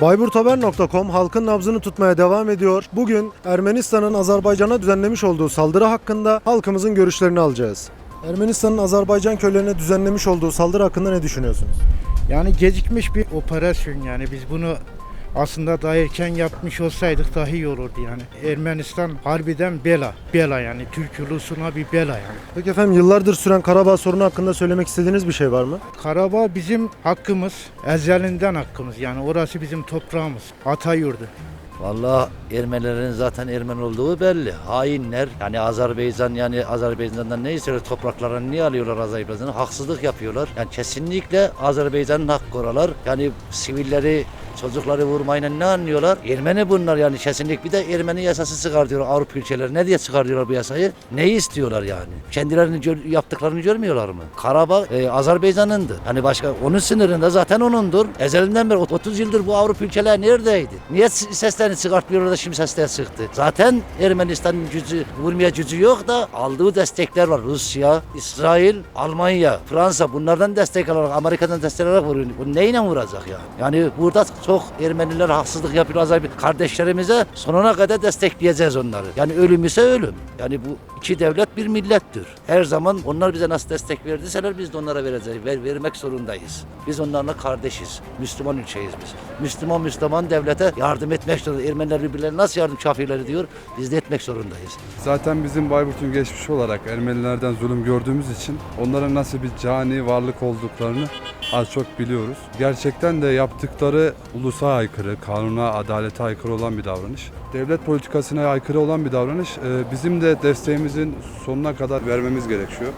Bayburthaber.com halkın nabzını tutmaya devam ediyor. Bugün Ermenistan'ın Azerbaycan'a düzenlemiş olduğu saldırı hakkında halkımızın görüşlerini alacağız. Ermenistan'ın Azerbaycan köylerine düzenlemiş olduğu saldırı hakkında ne düşünüyorsunuz? Yani gecikmiş bir operasyon yani biz bunu aslında daha erken yapmış olsaydık daha iyi olurdu yani. Ermenistan harbiden bela. Bela yani Türk ulusuna bir bela yani. Peki efendim yıllardır süren Karabağ sorunu hakkında söylemek istediğiniz bir şey var mı? Karabağ bizim hakkımız, ezelinden hakkımız yani orası bizim toprağımız, ata yurdu. Vallahi Ermenilerin zaten Ermeni olduğu belli. Hainler yani Azerbaycan yani Azerbaycan'dan ne istiyorlar topraklarını niye alıyorlar Azerbaycan'ı? Haksızlık yapıyorlar. Yani kesinlikle Azerbaycan'ın hakkı oralar. Yani sivilleri Çocukları vurmayla ne anlıyorlar? Ermeni bunlar yani kesinlikle. Bir de Ermeni yasası çıkartıyor Avrupa ülkeleri. Ne diye çıkartıyorlar bu yasayı? Neyi istiyorlar yani? Kendilerini gör- yaptıklarını görmüyorlar mı? Karabağ e, Azerbaycan'ındı. Hani başka onun sınırında zaten onundur. Ezelinden beri 30 yıldır bu Avrupa ülkeler neredeydi? Niye seslerini çıkartmıyorlar da şimdi sesler çıktı? Zaten Ermenistan'ın gücü, vurmaya gücü yok da aldığı destekler var. Rusya, İsrail, Almanya, Fransa bunlardan destek alarak, Amerika'dan destek alarak vuruyor. Bu neyle vuracak yani? Yani burada çok Ermeniler haksızlık yapıyor Azerbaycan kardeşlerimize sonuna kadar destekleyeceğiz onları. Yani ölüm ise ölüm. Yani bu iki devlet bir millettir. Her zaman onlar bize nasıl destek verdiyseler biz de onlara vereceğiz. Ver, vermek zorundayız. Biz onlarla kardeşiz. Müslüman ülkeyiz biz. Müslüman Müslüman devlete yardım etmek zorunda. Ermeniler birbirlerine nasıl yardım kafirleri diyor. Biz de etmek zorundayız. Zaten bizim Bayburt'un geçmişi olarak Ermenilerden zulüm gördüğümüz için onların nasıl bir cani varlık olduklarını az çok biliyoruz. Gerçekten de yaptıkları ulusa aykırı, kanuna, adalete aykırı olan bir davranış. Devlet politikasına aykırı olan bir davranış. Ee, Bizim de desteğimizin sonuna kadar vermemiz gerekiyor.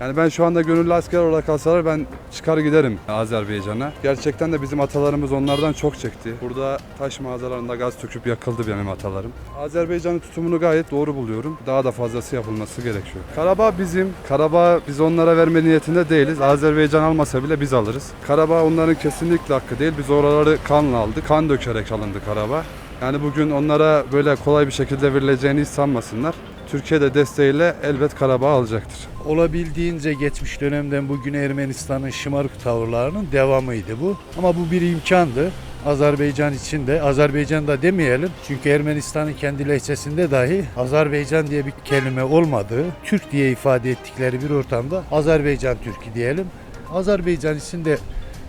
Yani ben şu anda gönüllü asker olarak alsalar ben çıkar giderim Azerbaycan'a. Gerçekten de bizim atalarımız onlardan çok çekti. Burada taş mağazalarında gaz töküp yakıldı benim atalarım. Azerbaycan'ın tutumunu gayet doğru buluyorum. Daha da fazlası yapılması gerekiyor. Karabağ bizim. Karabağ biz onlara verme niyetinde değiliz. Azerbaycan almasa bile biz alırız. Karabağ onların kesinlikle hakkı değil. Biz oraları kanla aldık. Kan dökerek alındı Karabağ. Yani bugün onlara böyle kolay bir şekilde verileceğini hiç sanmasınlar. Türkiye de desteğiyle elbet Karabağ alacaktır. Olabildiğince geçmiş dönemden bugüne Ermenistan'ın şımarık tavırlarının devamıydı bu. Ama bu bir imkandı. Azerbaycan için de, Azerbaycan'da demeyelim. Çünkü Ermenistan'ın kendi lehçesinde dahi Azerbaycan diye bir kelime olmadığı, Türk diye ifade ettikleri bir ortamda Azerbaycan Türk'ü diyelim. Azerbaycan için de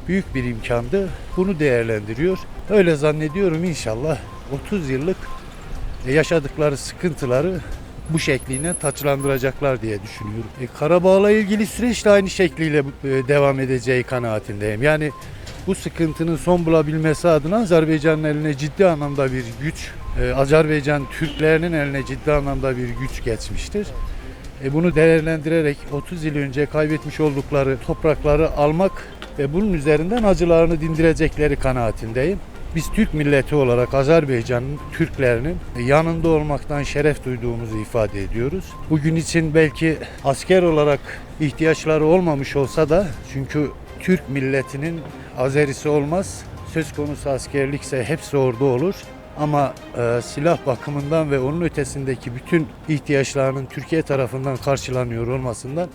büyük bir imkandı. Bunu değerlendiriyor. Öyle zannediyorum inşallah 30 yıllık yaşadıkları sıkıntıları bu şekliyle taçlandıracaklar diye düşünüyorum. E, Karabağ'la ilgili süreç de aynı şekliyle e, devam edeceği kanaatindeyim. Yani bu sıkıntının son bulabilmesi adına Azerbaycan'ın eline ciddi anlamda bir güç, e, Azerbaycan Türklerinin eline ciddi anlamda bir güç geçmiştir. E, bunu değerlendirerek 30 yıl önce kaybetmiş oldukları toprakları almak ve bunun üzerinden acılarını dindirecekleri kanaatindeyim. Biz Türk milleti olarak Azerbaycan'ın Türklerinin yanında olmaktan şeref duyduğumuzu ifade ediyoruz. Bugün için belki asker olarak ihtiyaçları olmamış olsa da çünkü Türk milletinin Azerisi olmaz. Söz konusu askerlikse hepsi orada olur. Ama e, silah bakımından ve onun ötesindeki bütün ihtiyaçlarının Türkiye tarafından karşılanıyor olmasından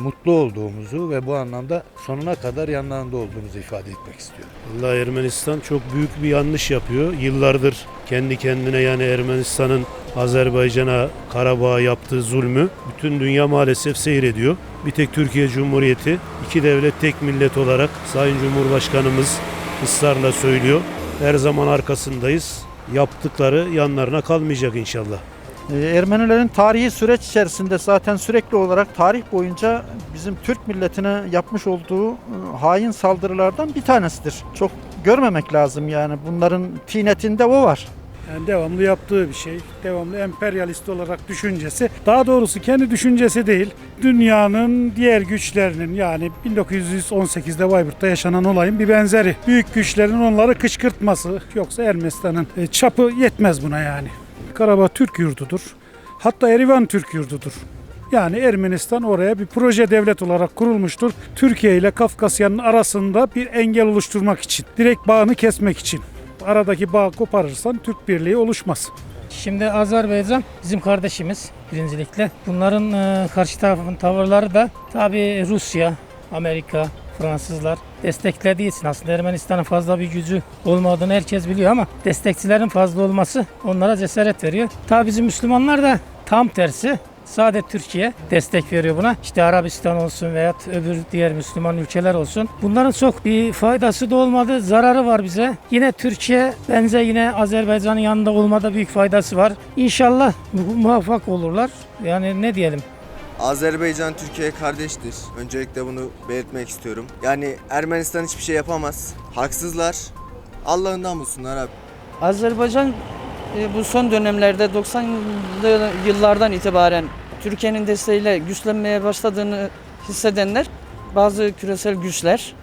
mutlu olduğumuzu ve bu anlamda sonuna kadar yanlarında olduğumuzu ifade etmek istiyorum. Vallahi Ermenistan çok büyük bir yanlış yapıyor. Yıllardır kendi kendine yani Ermenistan'ın Azerbaycan'a, Karabağ'a yaptığı zulmü bütün dünya maalesef seyrediyor. Bir tek Türkiye Cumhuriyeti iki devlet tek millet olarak Sayın Cumhurbaşkanımız ısrarla söylüyor. Her zaman arkasındayız. Yaptıkları yanlarına kalmayacak inşallah. Ee, Ermenilerin tarihi süreç içerisinde zaten sürekli olarak tarih boyunca bizim Türk milletine yapmış olduğu e, hain saldırılardan bir tanesidir. Çok görmemek lazım yani bunların tinetinde o var. Yani devamlı yaptığı bir şey. Devamlı emperyalist olarak düşüncesi. Daha doğrusu kendi düşüncesi değil. Dünyanın diğer güçlerinin yani 1918'de Bayburt'ta yaşanan olayın bir benzeri. Büyük güçlerin onları kışkırtması. Yoksa Ermenistan'ın e, çapı yetmez buna yani. Karabağ Türk yurdudur. Hatta Erivan Türk yurdudur. Yani Ermenistan oraya bir proje devlet olarak kurulmuştur. Türkiye ile Kafkasya'nın arasında bir engel oluşturmak için. Direkt bağını kesmek için. Aradaki bağ koparırsan Türk Birliği oluşmaz. Şimdi Azerbaycan bizim kardeşimiz birincilikle. Bunların e, karşı tarafın tavırları da tabii Rusya, Amerika, Fransızlar desteklediği için aslında Ermenistan'ın fazla bir gücü olmadığını herkes biliyor ama destekçilerin fazla olması onlara cesaret veriyor. Tabi bizim Müslümanlar da tam tersi. Sadece Türkiye destek veriyor buna. İşte Arabistan olsun veya öbür diğer Müslüman ülkeler olsun. Bunların çok bir faydası da olmadı. Zararı var bize. Yine Türkiye bence yine Azerbaycan'ın yanında olmada büyük faydası var. İnşallah mu- muvaffak olurlar. Yani ne diyelim? Azerbaycan Türkiye kardeştir. Öncelikle bunu belirtmek istiyorum. Yani Ermenistan hiçbir şey yapamaz. Haksızlar. Allah'ından bulsunlar abi. Azerbaycan e, bu son dönemlerde 90'lı yıllardan itibaren Türkiye'nin desteğiyle güçlenmeye başladığını hissedenler bazı küresel güçler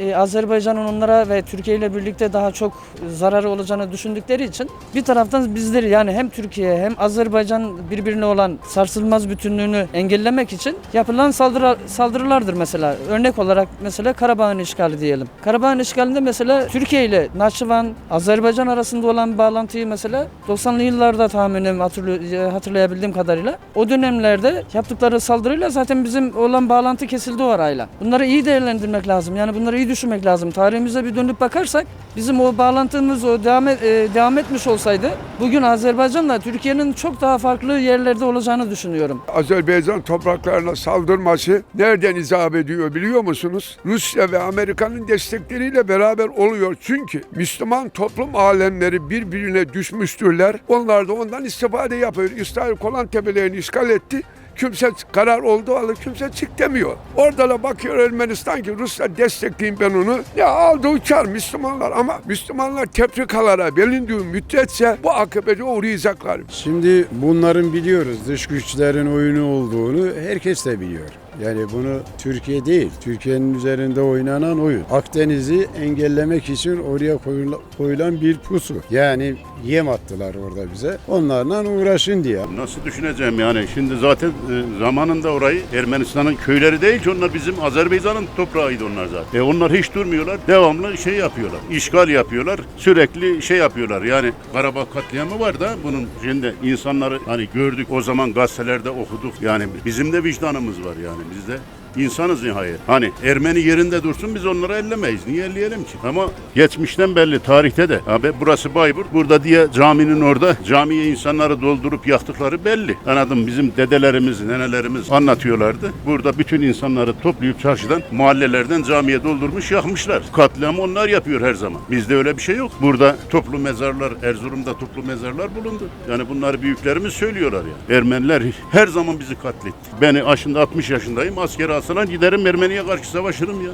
e, Azerbaycan'ın onlara ve Türkiye ile birlikte daha çok zararı olacağını düşündükleri için bir taraftan bizleri yani hem Türkiye hem Azerbaycan birbirine olan sarsılmaz bütünlüğünü engellemek için yapılan saldırı, saldırılardır mesela. Örnek olarak mesela Karabağ'ın işgali diyelim. Karabağ'ın işgalinde mesela Türkiye ile Naçıvan, Azerbaycan arasında olan bağlantıyı mesela 90'lı yıllarda tahminim hatırlı- hatırlayabildiğim kadarıyla o dönemlerde yaptıkları saldırıyla zaten bizim olan bağlantı kesildi o arayla. Bunları iyi değerlendirmek lazım. Yani bunları iyi düşünmek lazım. Tarihimize bir dönüp bakarsak bizim o bağlantımız o devam, et- e, devam etmiş olsaydı bugün Azerbaycan'la Türkiye'nin çok daha farklı yerlerde olacağını düşünüyorum. Azerbaycan topraklarına saldırması nereden icap ediyor biliyor musunuz? Rusya ve Amerika'nın destekleriyle beraber oluyor. Çünkü Müslüman toplum alemleri birbirine düşmüştürler. Onlar da ondan istifade yapıyor. İsrail Kolan Tepelerini işgal etti. Kimse karar oldu alır kimse çık demiyor. Orada da bakıyor Ermenistan ki Rusya destekleyeyim ben onu. Ya aldı uçar Müslümanlar ama Müslümanlar tefrikalara belindiği müddetçe bu akıbete uğrayacaklar. Şimdi bunların biliyoruz dış güçlerin oyunu olduğunu herkes de biliyor. Yani bunu Türkiye değil, Türkiye'nin üzerinde oynanan oyun. Akdeniz'i engellemek için oraya koyula- koyulan bir pusu. Yani yem attılar orada bize. Onlarla uğraşın diye. Nasıl düşüneceğim yani? Şimdi zaten e, zamanında orayı Ermenistan'ın köyleri değil ki onlar bizim Azerbaycan'ın toprağıydı onlar zaten. E onlar hiç durmuyorlar. Devamlı şey yapıyorlar. işgal yapıyorlar. Sürekli şey yapıyorlar. Yani Karabağ katliamı var da bunun şimdi insanları hani gördük o zaman gazetelerde okuduk. Yani bizim de vicdanımız var yani biz de insanız nihayet. Hani Ermeni yerinde dursun biz onları ellemeyiz. Niye elleyelim ki? Ama geçmişten belli tarihte de. Abi burası Bayburt. Burada diye caminin orada camiye insanları doldurup yaktıkları belli. Anladım bizim dedelerimiz, nenelerimiz anlatıyorlardı. Burada bütün insanları toplayıp çarşıdan mahallelerden camiye doldurmuş yakmışlar. Katliamı onlar yapıyor her zaman. Bizde öyle bir şey yok. Burada toplu mezarlar, Erzurum'da toplu mezarlar bulundu. Yani bunları büyüklerimiz söylüyorlar ya. Ermeniler her zaman bizi katletti. Beni aşında 60 yaşındayım. Askere alsalar giderim Ermeniye karşı savaşırım ya.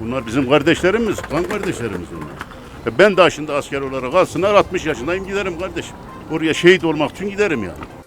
Bunlar bizim kardeşlerimiz, kan kardeşlerimiz onlar. E Ben de şimdi asker olarak alsınlar 60 yaşındayım giderim kardeşim. Oraya şehit olmak için giderim yani.